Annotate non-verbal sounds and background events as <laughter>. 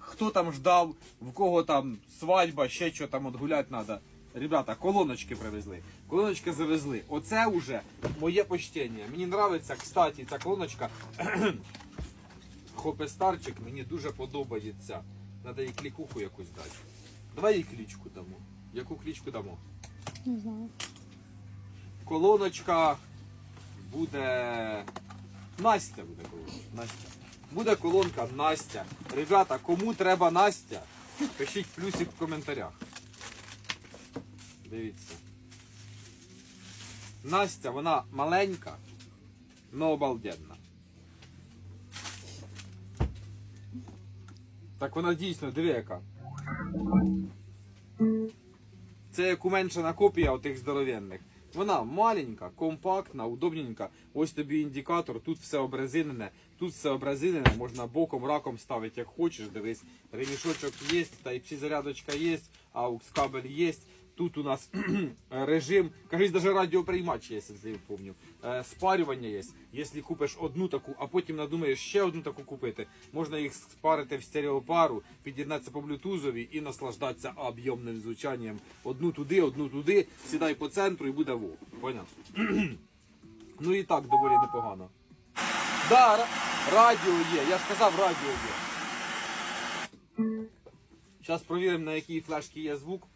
Хто там ждав, в кого там свадьба, ще що там отгулять треба. Ребята, колоночки привезли. Колоночки завезли. Оце вже моє почтення. Мені подобається, кстати, ця колоночка. <clears throat> Хопе старчик, мені дуже подобається. Треба їй клікуху якусь дати. Давай їй клічку дамо. Яку клічку дамо? Не знаю. Колоночка буде. Настя буде колонка. Настя. Буде колонка Настя. Ребята, кому треба Настя? Пишіть плюсик в коментарях. Дивіться. Настя, вона маленька, но обалденна. Так вона дійсно, диви яка. Це як уменшена копія отих здоровенних. Вона маленька, компактна, удобненька. Ось тобі індикатор, тут все обрезинене, тут все образинене, можна боком, раком ставити, як хочеш. Дивись, ремішочок є, Type-C зарядочка є, AUX кабель є. Тут у нас <clears throat> режим, кажись, даже радіоприймач є, якщо я пам'ятаю. Е, Спарювання є. Якщо купиш одну таку, а потім надумаєш ще одну таку купити, можна їх спарити в стереопару, під'єднатися по блютузові і наслаждатися об'ємним звучанням. Одну туди, одну туди, сідай по центру і буде во. Поняв? <clears throat> ну і так доволі непогано. Да, радіо є, я ж казав, радіо є. Зараз провіримо, на якій флешці є звук.